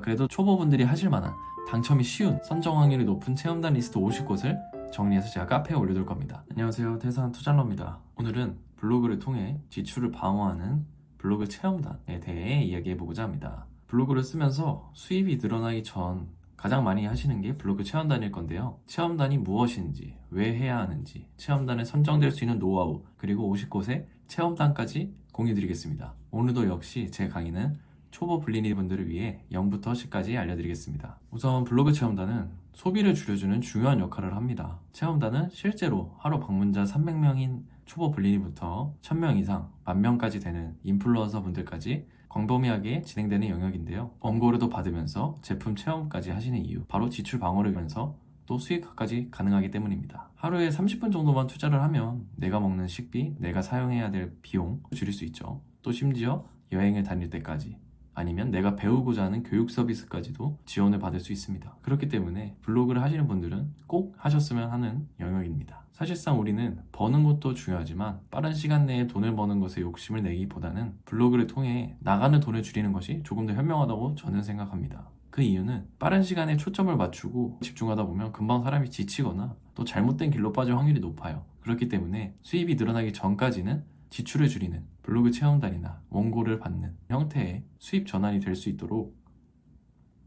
그래도 초보분들이 하실 만한 당첨이 쉬운 선정 확률이 높은 체험단 리스트 50곳을 정리해서 제가 카페에 올려둘 겁니다. 안녕하세요. 태산 투자러입니다. 오늘은 블로그를 통해 지출을 방어하는 블로그 체험단에 대해 이야기해보고자 합니다. 블로그를 쓰면서 수입이 늘어나기 전 가장 많이 하시는 게 블로그 체험단일 건데요. 체험단이 무엇인지, 왜 해야 하는지, 체험단에 선정될 수 있는 노하우, 그리고 50곳의 체험단까지 공유드리겠습니다. 오늘도 역시 제 강의는 초보 블리니 분들을 위해 0부터 10까지 알려드리겠습니다. 우선 블로그 체험단은 소비를 줄여주는 중요한 역할을 합니다. 체험단은 실제로 하루 방문자 300명인 초보 블리니부터 1000명 이상, 만명까지 되는 인플루언서 분들까지 광범위하게 진행되는 영역인데요. 원고료도 받으면서 제품 체험까지 하시는 이유, 바로 지출 방어를 위해서 또 수익화까지 가능하기 때문입니다. 하루에 30분 정도만 투자를 하면 내가 먹는 식비, 내가 사용해야 될 비용 줄일 수 있죠. 또 심지어 여행을 다닐 때까지 아니면 내가 배우고자 하는 교육 서비스까지도 지원을 받을 수 있습니다. 그렇기 때문에 블로그를 하시는 분들은 꼭 하셨으면 하는 영역입니다. 사실상 우리는 버는 것도 중요하지만 빠른 시간 내에 돈을 버는 것에 욕심을 내기보다는 블로그를 통해 나가는 돈을 줄이는 것이 조금 더 현명하다고 저는 생각합니다. 그 이유는 빠른 시간에 초점을 맞추고 집중하다 보면 금방 사람이 지치거나 또 잘못된 길로 빠질 확률이 높아요. 그렇기 때문에 수입이 늘어나기 전까지는 지출을 줄이는 블로그 체험단이나 원고를 받는 형태의 수입 전환이 될 수 있도록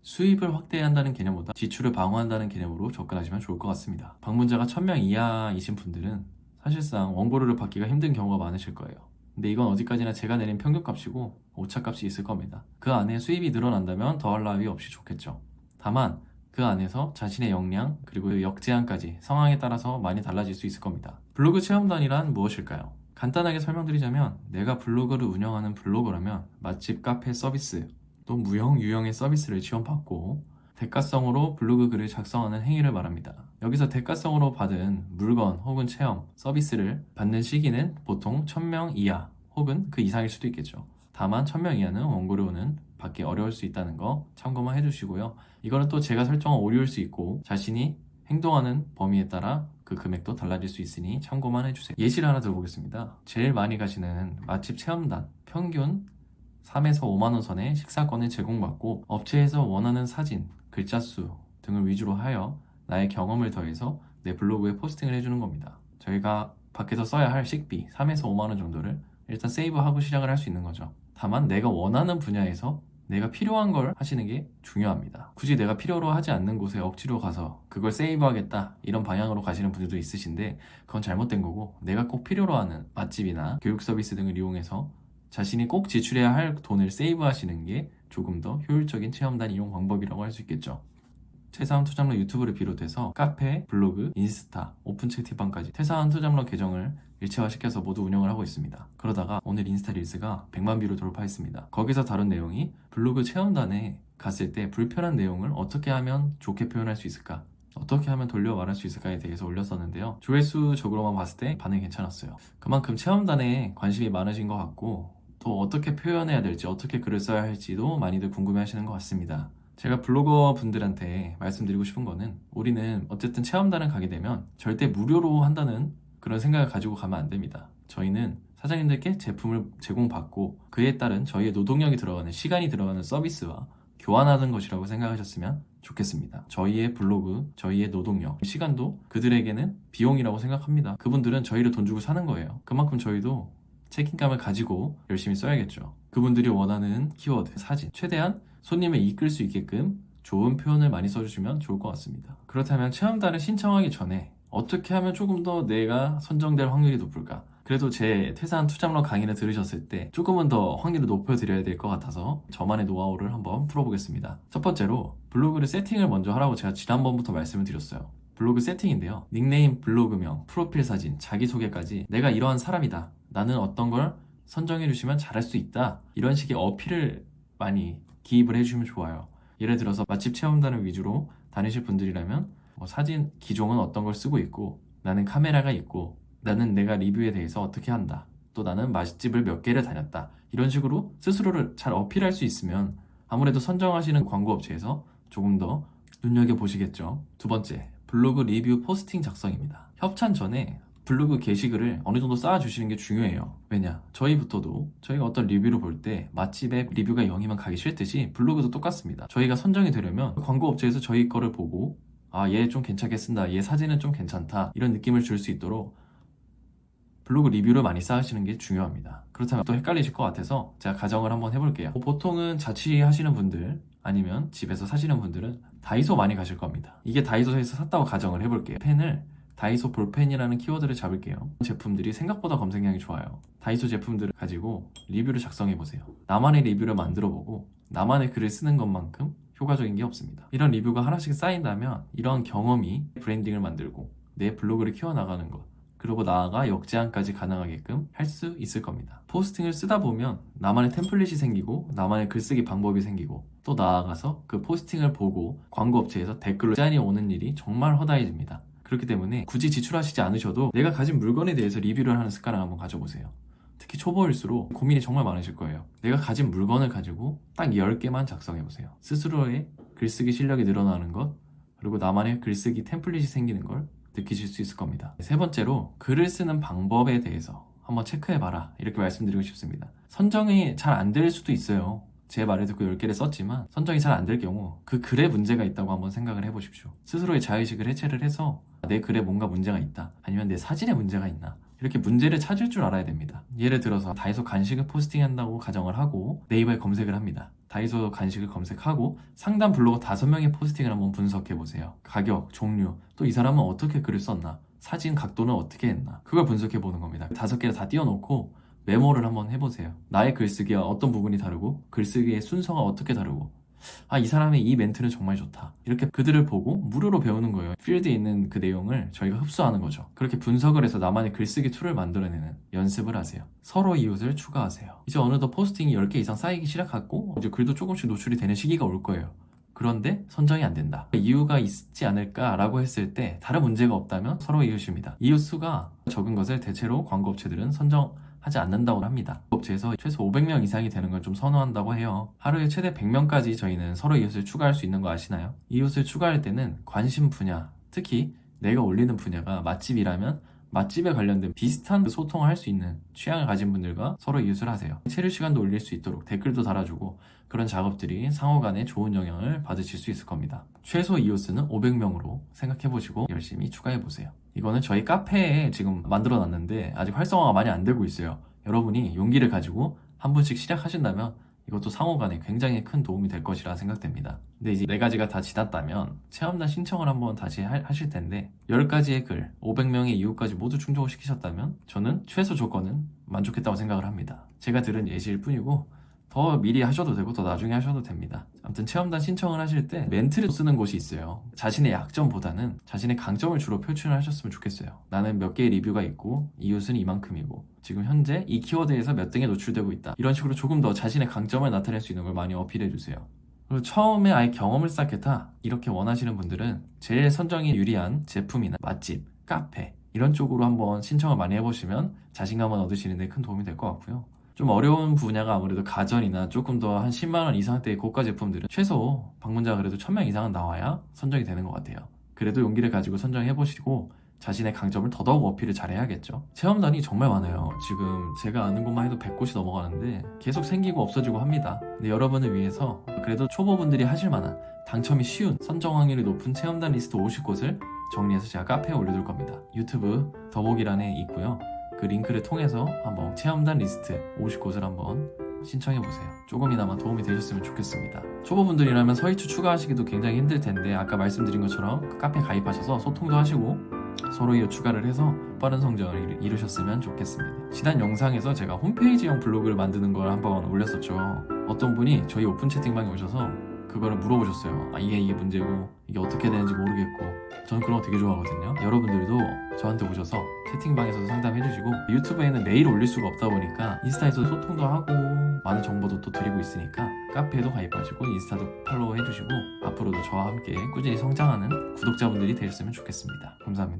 수입을 확대한다는 개념보다 지출을 방어한다는 개념으로 접근하시면 좋을 것 같습니다. 방문자가 1000명 이하이신 분들은 사실상 원고료를 받기가 힘든 경우가 많으실 거예요. 근데 이건 어디까지나 제가 내린 평균값이고 오차값이 있을 겁니다. 그 안에 수입이 늘어난다면 더할 나위 없이 좋겠죠. 다만 그 안에서 자신의 역량 그리고 역제한까지 상황에 따라서 많이 달라질 수 있을 겁니다. 블로그 체험단이란 무엇일까요? 간단하게 설명드리자면 내가 블로그를 운영하는 블로거라면 맛집 카페 서비스 또 무형 유형의 서비스를 지원받고 대가성으로 블로그 글을 작성하는 행위를 말합니다. 여기서 대가성으로 받은 물건 혹은 체험, 서비스를 받는 시기는 보통 1000명 이하 혹은 그 이상일 수도 있겠죠. 다만 1000명 이하는 원고료는 받기 어려울 수 있다는 거 참고만 해주시고요. 이거는 또 제가 설정한 오류일 수 있고 자신이 행동하는 범위에 따라 그 금액도 달라질 수 있으니 참고만 해주세요. 예시를 하나 들어보겠습니다. 제일 많이 가시는 맛집 체험단 평균 3에서 5만원 선의 식사권을 제공받고 업체에서 원하는 사진, 글자 수 등을 위주로 하여 나의 경험을 더해서 내 블로그에 포스팅을 해주는 겁니다. 저희가 밖에서 써야 할 식비 3에서 5만원 정도를 일단 세이브하고 시작을 할 수 있는 거죠. 다만 내가 원하는 분야에서 내가 필요한 걸 하시는 게 중요합니다. 굳이 내가 필요로 하지 않는 곳에 억지로 가서 그걸 세이브하겠다 이런 방향으로 가시는 분들도 있으신데 그건 잘못된 거고 내가 꼭 필요로 하는 맛집이나 교육 서비스 등을 이용해서 자신이 꼭 지출해야 할 돈을 세이브 하시는 게 조금 더 효율적인 체험단 이용 방법이라고 할 수 있겠죠. 퇴사원 투잡러 유튜브를 비롯해서 카페, 블로그, 인스타, 오픈 채팅방까지 퇴사원 투잡러 계정을 일체화시켜서 모두 운영을 하고 있습니다. 그러다가 오늘 인스타 릴스가 100만 뷰를 돌파했습니다. 거기서 다룬 내용이 블로그 체험단에 갔을 때 불편한 내용을 어떻게 하면 좋게 표현할 수 있을까? 어떻게 하면 돌려 말할 수 있을까에 대해서 올렸었는데요. 조회수적으로만 봤을 때 반응이 괜찮았어요. 그만큼 체험단에 관심이 많으신 것 같고 또 어떻게 표현해야 될지 어떻게 글을 써야 할지도 많이들 궁금해 하시는 것 같습니다. 제가 블로거 분들한테 말씀드리고 싶은 거는 우리는 어쨌든 체험단을 가게 되면 절대 무료로 한다는 그런 생각을 가지고 가면 안 됩니다. 저희는 사장님들께 제품을 제공받고 그에 따른 저희의 노동력이 들어가는 시간이 들어가는 서비스와 교환하는 것이라고 생각하셨으면 좋겠습니다. 저희의 블로그, 저희의 노동력, 시간도 그들에게는 비용이라고 생각합니다. 그분들은 저희를 돈 주고 사는 거예요. 그만큼 저희도 책임감을 가지고 열심히 써야겠죠. 그분들이 원하는 키워드, 사진, 최대한 손님을 이끌 수 있게끔 좋은 표현을 많이 써주시면 좋을 것 같습니다. 그렇다면 체험단을 신청하기 전에 어떻게 하면 조금 더 내가 선정될 확률이 높을까? 그래도 제 퇴사한 투잡러 강의를 들으셨을 때 조금은 더 확률을 높여드려야 될 것 같아서 저만의 노하우를 한번 풀어보겠습니다. 첫 번째로 블로그를 세팅을 먼저 하라고 제가 지난번부터 말씀을 드렸어요. 블로그 세팅인데요. 닉네임, 블로그명, 프로필 사진, 자기소개까지 내가 이러한 사람이다. 나는 어떤 걸 선정해 주시면 잘할 수 있다. 이런 식의 어필을 많이 기입을 해주시면 좋아요. 예를 들어서 맛집 체험단을 위주로 다니실 분들이라면 뭐 사진 기종은 어떤 걸 쓰고 있고 나는 카메라가 있고 나는 내가 리뷰에 대해서 어떻게 한다. 또 나는 맛집을 몇 개를 다녔다. 이런 식으로 스스로를 잘 어필할 수 있으면 아무래도 선정하시는 광고 업체에서 조금 더 눈여겨보시겠죠. 두 번째, 블로그 리뷰 포스팅 작성입니다. 협찬 전에 블로그 게시글을 어느 정도 쌓아주시는 게 중요해요. 왜냐? 저희부터도 저희가 어떤 리뷰를 볼 때 맛집에 리뷰가 0이면 가기 싫듯이 블로그도 똑같습니다. 저희가 선정이 되려면 광고 업체에서 저희 거를 보고 아, 얘 좀 괜찮게 쓴다. 얘 사진은 좀 괜찮다. 이런 느낌을 줄 수 있도록 블로그 리뷰를 많이 쌓으시는 게 중요합니다. 그렇다면 또 헷갈리실 것 같아서 제가 가정을 한번 해볼게요. 보통은 자취하시는 분들 아니면 집에서 사시는 분들은 다이소 많이 가실 겁니다. 이게 다이소에서 샀다고 가정을 해볼게요. 펜을 다이소 볼펜이라는 키워드를 잡을게요. 제품들이 생각보다 검색량이 좋아요. 다이소 제품들을 가지고 리뷰를 작성해 보세요. 나만의 리뷰를 만들어 보고 나만의 글을 쓰는 것만큼 효과적인 게 없습니다. 이런 리뷰가 하나씩 쌓인다면 이런 경험이 브랜딩을 만들고 내 블로그를 키워나가는 것 그리고 나아가 역제한까지 가능하게끔 할 수 있을 겁니다. 포스팅을 쓰다 보면 나만의 템플릿이 생기고 나만의 글쓰기 방법이 생기고 또 나아가서 그 포스팅을 보고 광고 업체에서 댓글로 제안이 오는 일이 정말 허다해집니다. 그렇기 때문에 굳이 지출하시지 않으셔도 내가 가진 물건에 대해서 리뷰를 하는 습관을 한번 가져보세요. 특히 초보일수록 고민이 정말 많으실 거예요. 내가 가진 물건을 가지고 딱 10개만 작성해보세요. 스스로의 글쓰기 실력이 늘어나는 것, 그리고 나만의 글쓰기 템플릿이 생기는 걸 느끼실 수 있을 겁니다. 세 번째로 글을 쓰는 방법에 대해서 한번 체크해봐라. 이렇게 말씀드리고 싶습니다. 선정이 잘 안 될 수도 있어요. 제 말을 듣고 10개를 썼지만 선정이 잘 안 될 경우 그 글에 문제가 있다고 한번 생각을 해보십시오. 스스로의 자의식을 해체를 해서 내 글에 뭔가 문제가 있다. 아니면 내 사진에 문제가 있나. 이렇게 문제를 찾을 줄 알아야 됩니다. 예를 들어서 다이소 간식을 포스팅한다고 가정을 하고 네이버에 검색을 합니다. 다이소 간식을 검색하고 상담 블로거 5명의 포스팅을 한번 분석해 보세요. 가격, 종류, 또 이 사람은 어떻게 글을 썼나, 사진 각도는 어떻게 했나, 그걸 분석해 보는 겁니다. 다섯 개를 다 띄워놓고 메모를 한번 해보세요. 나의 글쓰기와 어떤 부분이 다르고, 글쓰기의 순서가 어떻게 다르고, 아, 이 사람의 이 멘트는 정말 좋다. 이렇게 그들을 보고 무료로 배우는 거예요. 필드에 있는 그 내용을 저희가 흡수하는 거죠. 그렇게 분석을 해서 나만의 글쓰기 툴을 만들어내는 연습을 하세요. 서로 이웃을 추가하세요. 이제 어느덧 포스팅이 10개 이상 쌓이기 시작하고, 이제 글도 조금씩 노출이 되는 시기가 올 거예요. 그런데 선정이 안 된다. 이유가 있지 않을까라고 했을 때 다른 문제가 없다면 서로 이웃입니다. 이웃 수가 적은 것을 대체로 광고 업체들은 선정 하지 않는다고 합니다. 업체에서 최소 500명 이상이 되는 걸 좀 선호한다고 해요. 하루에 최대 100명까지 저희는 서로 이웃을 추가할 수 있는 거 아시나요? 이웃을 추가할 때는 관심 분야, 특히 내가 올리는 분야가 맛집이라면 맛집에 관련된 비슷한 소통을 할 수 있는 취향을 가진 분들과 서로 이웃을 하세요. 체류 시간도 올릴 수 있도록 댓글도 달아주고 그런 작업들이 상호 간에 좋은 영향을 받으실 수 있을 겁니다. 최소 이웃수는 500명으로 생각해 보시고 열심히 추가해 보세요. 이거는 저희 카페에 지금 만들어 놨는데 아직 활성화가 많이 안 되고 있어요. 여러분이 용기를 가지고 한 분씩 시작하신다면 이것도 상호 간에 굉장히 큰 도움이 될 것이라 생각됩니다. 근데 이제 네 가지가 다 지났다면 체험단 신청을 한번 다시 하, 하실 텐데 10가지의 글, 500명의 이웃까지 모두 충족을 시키셨다면 저는 최소 조건은 만족했다고 생각을 합니다. 제가 들은 예시일 뿐이고 더 미리 하셔도 되고 더 나중에 하셔도 됩니다. 아무튼 체험단 신청을 하실 때 멘트를 쓰는 곳이 있어요. 자신의 약점보다는 자신의 강점을 주로 표출을 하셨으면 좋겠어요. 나는 몇 개의 리뷰가 있고 이웃은 이만큼이고 지금 현재 이 키워드에서 몇 등에 노출되고 있다. 이런 식으로 조금 더 자신의 강점을 나타낼 수 있는 걸 많이 어필해 주세요. 그리고 처음에 아예 경험을 쌓겠다 이렇게 원하시는 분들은 제일 선정이 유리한 제품이나 맛집, 카페 이런 쪽으로 한번 신청을 많이 해보시면 자신감을 얻으시는데 큰 도움이 될 것 같고요. 좀 어려운 분야가 아무래도 가전이나 조금 더 한 10만원 이상대의 고가 제품들은 최소 방문자가 그래도 1000명 이상은 나와야 선정이 되는 것 같아요. 그래도 용기를 가지고 선정해 보시고 자신의 강점을 더더욱 어필을 잘해야겠죠. 체험단이 정말 많아요. 지금 제가 아는 곳만 해도 100곳이 넘어가는데 계속 생기고 없어지고 합니다. 근데 여러분을 위해서 그래도 초보분들이 하실 만한 당첨이 쉬운 선정 확률이 높은 체험단 리스트 50곳을 정리해서 제가 카페에 올려둘 겁니다. 유튜브 더보기란에 있고요. 그 링크를 통해서 한번 체험단 리스트 50곳을 한번 신청해보세요. 조금이나마 도움이 되셨으면 좋겠습니다. 초보분들이라면 서희추 추가하시기도 굉장히 힘들 텐데 아까 말씀드린 것처럼 그 카페 가입하셔서 소통도 하시고 서로 이어 추가를 해서 빠른 성장을 이루- 이루셨으면 좋겠습니다. 지난 영상에서 제가 홈페이지형 블로그를 만드는 걸 한번 올렸었죠. 어떤 분이 저희 오픈 채팅방에 오셔서 그거를 물어보셨어요. 아, 이게 이게 문제고 이게 어떻게 되는지 모르겠고 저는 그런 거 되게 좋아하거든요. 여러분들도 저한테 오셔서 채팅방에서도 상담해주시고 유튜브에는 매일 올릴 수가 없다 보니까 인스타에서 소통도 하고 많은 정보도 또 드리고 있으니까 카페에도 가입하시고 인스타도 팔로우 해주시고 앞으로도 저와 함께 꾸준히 성장하는 구독자분들이 되셨으면 좋겠습니다. 감사합니다.